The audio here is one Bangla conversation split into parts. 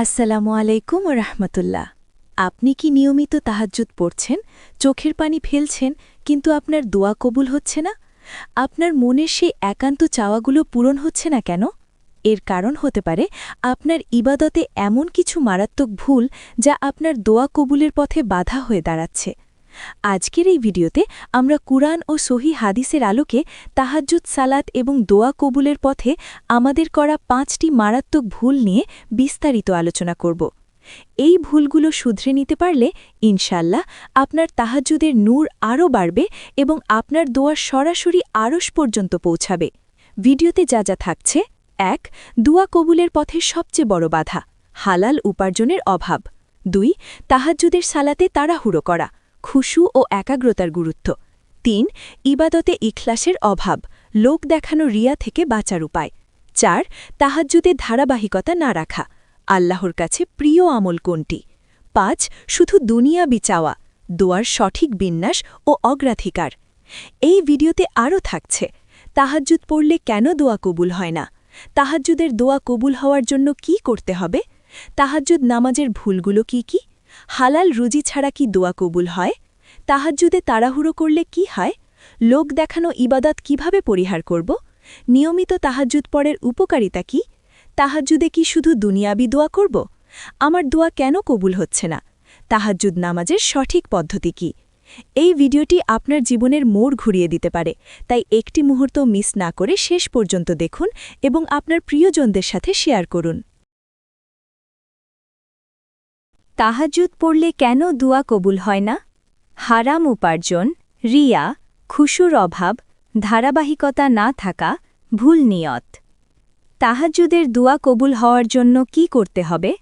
আসসালামু আলাইকুম রহমতুল্লাহ। আপনি কি নিয়মিত তাহাজ্জুদ পড়ছেন? চোখের পানি ফেলছেন, কিন্তু আপনার দোয়া কবুল হচ্ছে না? আপনার মনের সেই একান্ত চাওয়াগুলো পূরণ হচ্ছে না কেন? এর কারণ হতে পারে আপনার ইবাদতে এমন কিছু মারাত্মক ভুল যা আপনার দোয়া কবুলের পথে বাধা হয়ে দাঁড়াচ্ছে। আজকের এই ভিডিওতে আমরা কুরআন ও সহি হাদিসের আলোকে তাহাজ্জুদ, সালাত এবং দোয়া কবুলের পথে আমাদের করা পাঁচটি মারাত্মক ভুল নিয়ে বিস্তারিত আলোচনা করব। এই ভুলগুলো শুধরে নিতে পারলে ইনশাল্লাহ আপনার তাহাজ্জুদের নূর আরও বাড়বে এবং আপনার দোয়া সরাসরি আরশ পর্যন্ত পৌঁছাবে। ভিডিওতে যা যা থাকছে, এক, দুয়া কবুলের পথে সবচেয়ে বড় বাধা, হালাল উপার্জনের অভাব। দুই, তাহাজ্জুদের সালাতে তাড়াহুড়ো করা। খুশু ও একাগ্রতার গুরুত্ব। তিন, ইবাদতে ইখলাসের অভাব, লোক দেখানো রিয়া থেকে বাঁচার উপায়। চার, তাহাজ্জুদে ধারাবাহিকতা না রাখা, আল্লাহর কাছে প্রিয় আমল কোনটি? পাঁচ, শুধু দুনিয়া বিচাওয়া দোয়ার সঠিক বিন্যাস ও অগ্রাধিকার। এই ভিডিওতে আরও থাকছে, তাহাজ্জুদ পড়লে কেন দোয়া কবুল হয় না? তাহাজ্জুদের দোয়া কবুল হওয়ার জন্য কি করতে হবে? তাহাজ্জুদ নামাজের ভুলগুলো কি কি? হালাল রুজি ছাড়া কি দোয়া কবুল হয়? তাহাজ্জুদে তাড়াহুড়ো করলে কি হয়? লোক দেখানো ইবাদত কীভাবে পরিহার করব? নিয়মিত তাহাজ্জুদ পরের উপকারিতা কি? তাহাজ্জুদে কি শুধু দুনিয়াবি দোয়া করব? আমার দোয়া কেন কবুল হচ্ছে না? তাহাজ্জুদ নামাজের সঠিক পদ্ধতি কি? এই ভিডিওটি আপনার জীবনের মোড় ঘুরিয়ে দিতে পারে, তাই একটি মুহূর্ত মিস না করে শেষ পর্যন্ত দেখুন এবং আপনার প্রিয়জনদের সাথে শেয়ার করুন। তাহাজুদ পড়লে কেন দুয়া কবুল হয় না? হারাম উপার্জন, রিয়া, খুশুর অভাব, ধারাবাহিকতা না থাকা, ভুল নিয়ত। তাহাজুদের দুয়া কবুল হওয়ার জন্য কি করতে হবে?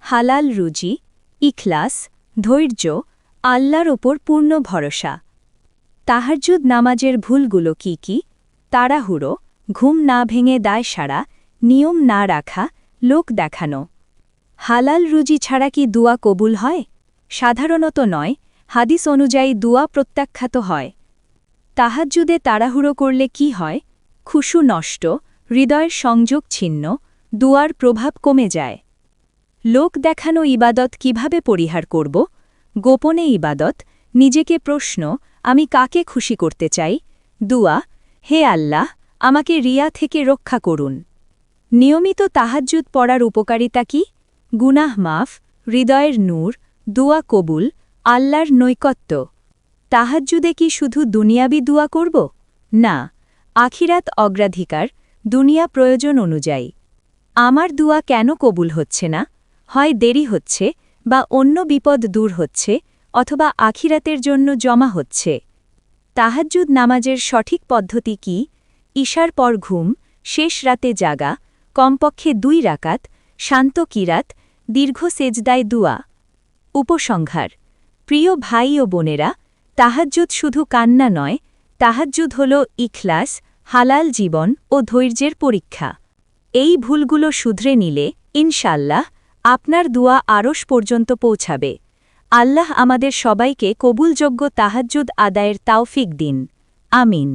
হালাল রুজি, ইখলাস, ধৈর্য, আল্লাহর ওপর পূর্ণ ভরসা। তাহাজ্জুদ নামাজের ভুলগুলো কি কি? তাড়াহুড়ো, ঘুম না ভেঙে দায় সারা নিয়ম না রাখা, লোক দেখানো। হালাল রুজি ছাড়া কি দুয়া কবুল হয়? সাধারণত নয়, হাদিস অনুযায়ী দুয়া প্রত্যাখ্যাত হয়। তাহাজ্জুদে তাড়াহুড়ো করলে কি হয়? খুশু নষ্ট, হৃদয়ের সংযোগ ছিন্ন, দুয়ার প্রভাব কমে যায়। লোক দেখানো ইবাদত কীভাবে পরিহার করব? গোপনে ইবাদত, নিজেকে প্রশ্ন, আমি কাকে খুশি করতে চাই? দুয়া, হে আল্লাহ, আমাকে রিয়া থেকে রক্ষা করুন। নিয়মিত তাহাজ্জুদ পড়ার উপকারিতা কি? গুনাহ মাফ, হৃদয়ের নূর, দুয়া কবুল, আল্লাহর নৈকত্য। তাহাজ্জুদে কি শুধু দুনিয়াবি দুয়া করব? না, আখিরাত অগ্রাধিকার, দুনিয়া প্রয়োজন অনুযায়ী। আমার দুয়া কেন কবুল হচ্ছে না? হয় দেরি হচ্ছে বা অন্য বিপদ দূর হচ্ছে অথবা আখিরাতের জন্য জমা হচ্ছে? তাহাজ্জুদ নামাজের সঠিক পদ্ধতি কি? ঈশার পর ঘুম, শেষ রাতে জাগা, কমপক্ষে দুই রাকাত, শান্ত কিরাত দীর্ঘ সেজদায় দুয়া। উপসংহার, প্রিয় ভাই ও বোনেরা, তাহাজ্জুদ শুধু কান্না নয়, তাহাজ্জুদ হল ইখলাস, হালাল জীবন ও ধৈর্যের পরীক্ষা। এই ভুলগুলো শুধরে নিলে ইনশাল্লাহ আপনার দুয়া আরশ পর্যন্ত পৌঁছাবে। আল্লাহ আমাদের সবাইকে কবুলযোগ্য তাহাজ্জুদ আদায়ের তাওফিক দিন। আমিন।